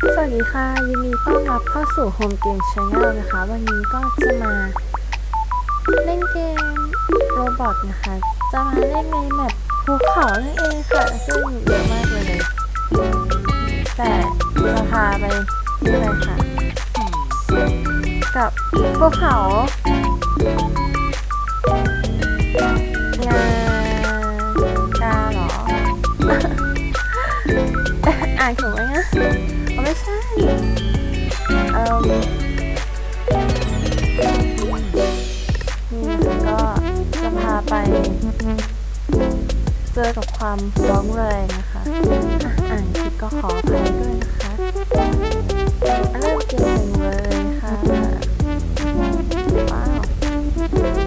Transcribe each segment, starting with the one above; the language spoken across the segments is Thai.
สวัสดีค่ะ ยินดีต้อนรับเข้าสู่ Home Game Channel นะคะ วันนี้ก็จะมาเล่นเกมโรบอทนะคะ จะมาเล่นในแมปภูเขานั่นเองค่ะ ซึ่งเยอะมากเลย แต่จะพาไปนี่เลยค่ะ กับภูเขางากาเหรออ่านถูกไหมนะ ไม่ใช่ เอ่มนี่ก็จะพาไป เจอกับความร้องแรงนะคะอ่านผิดก็ขออภัยด้วยนะคะเริ่มเกมกันเลยค่ะว้าว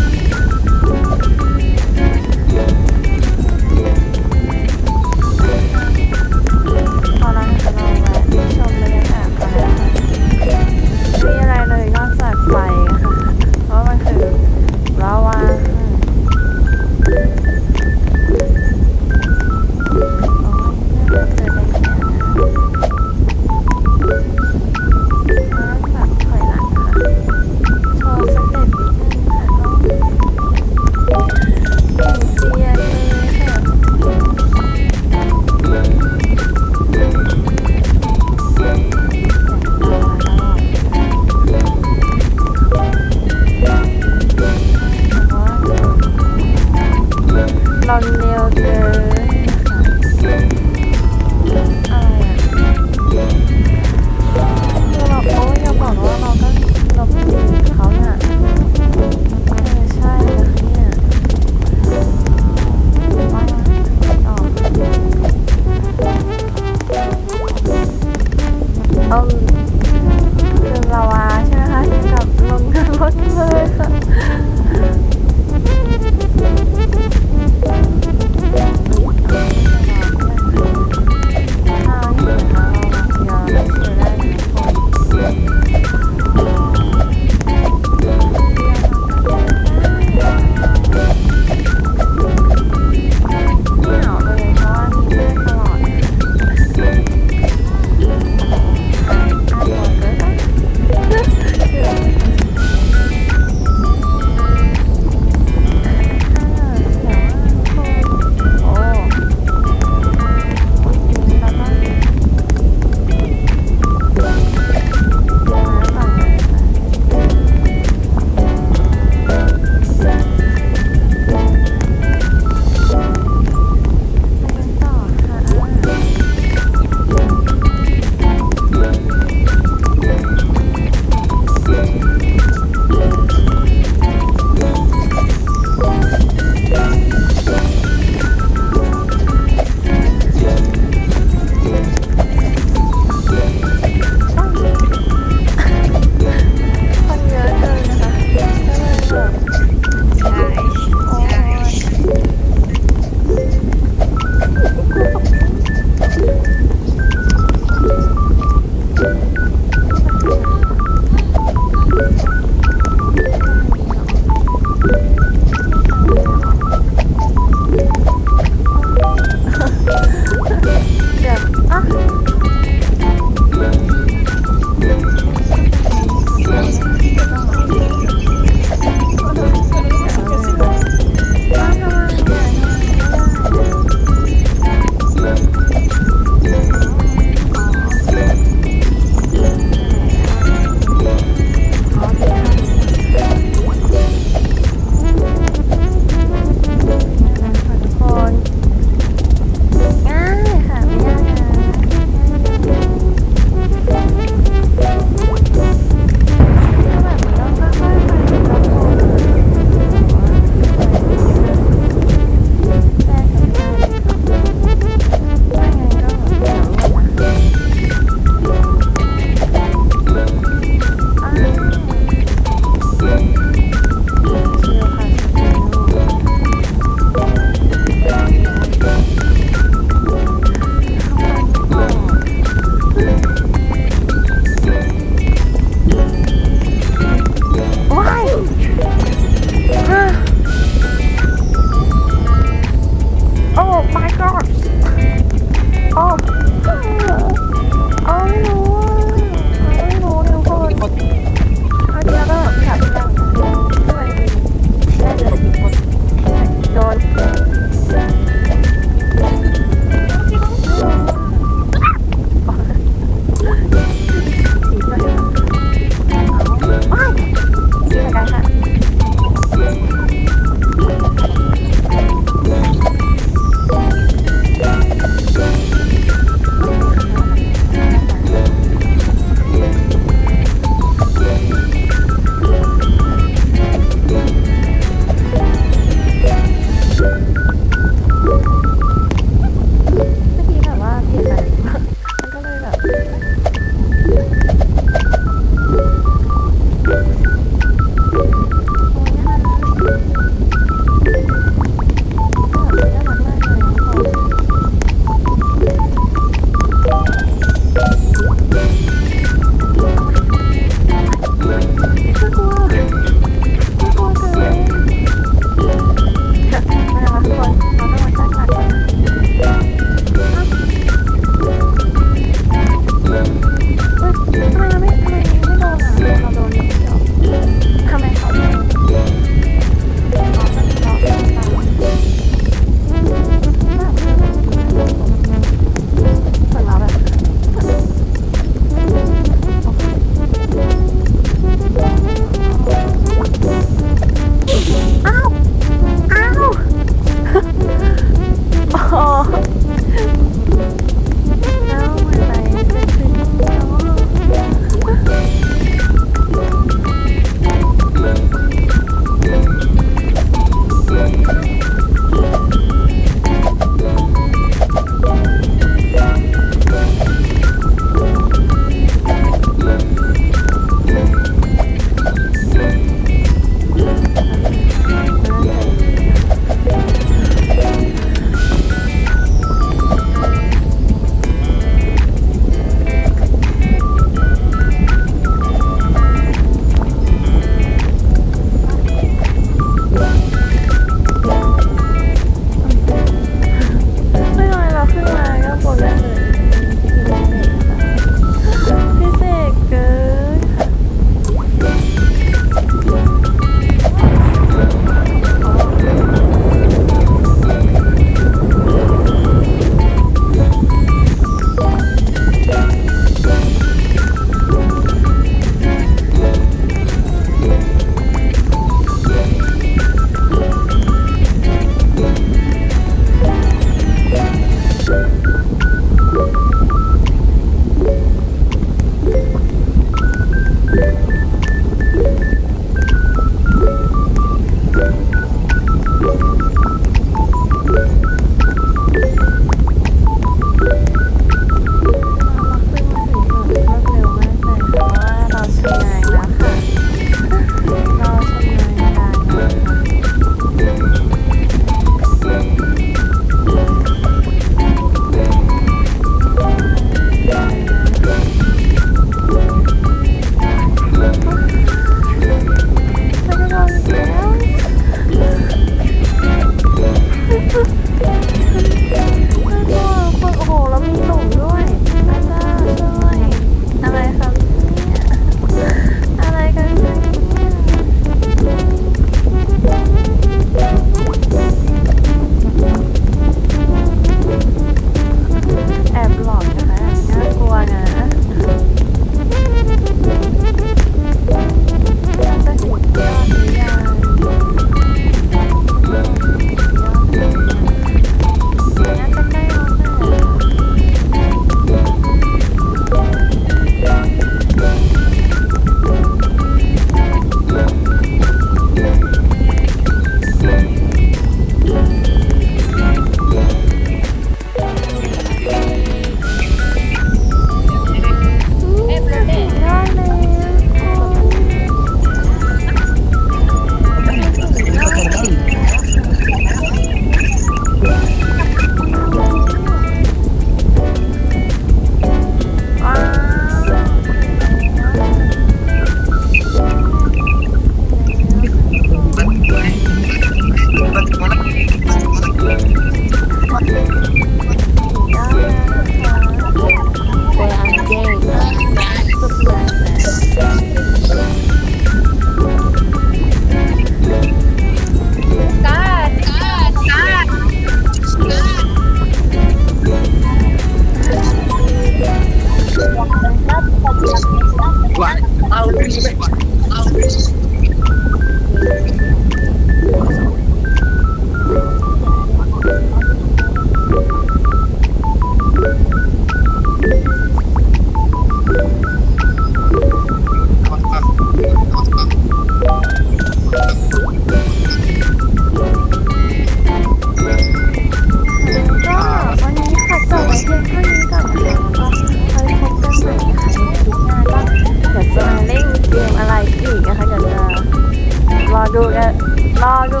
รอดู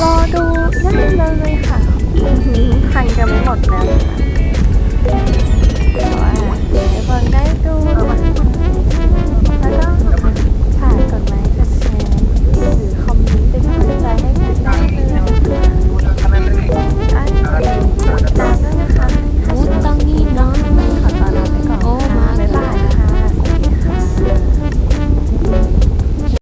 รอดูนั่นเลยค่ะพันกันไม่หมดแล้วค่ะแต่ว่าเดี๋ยวเพิ่งได้ดู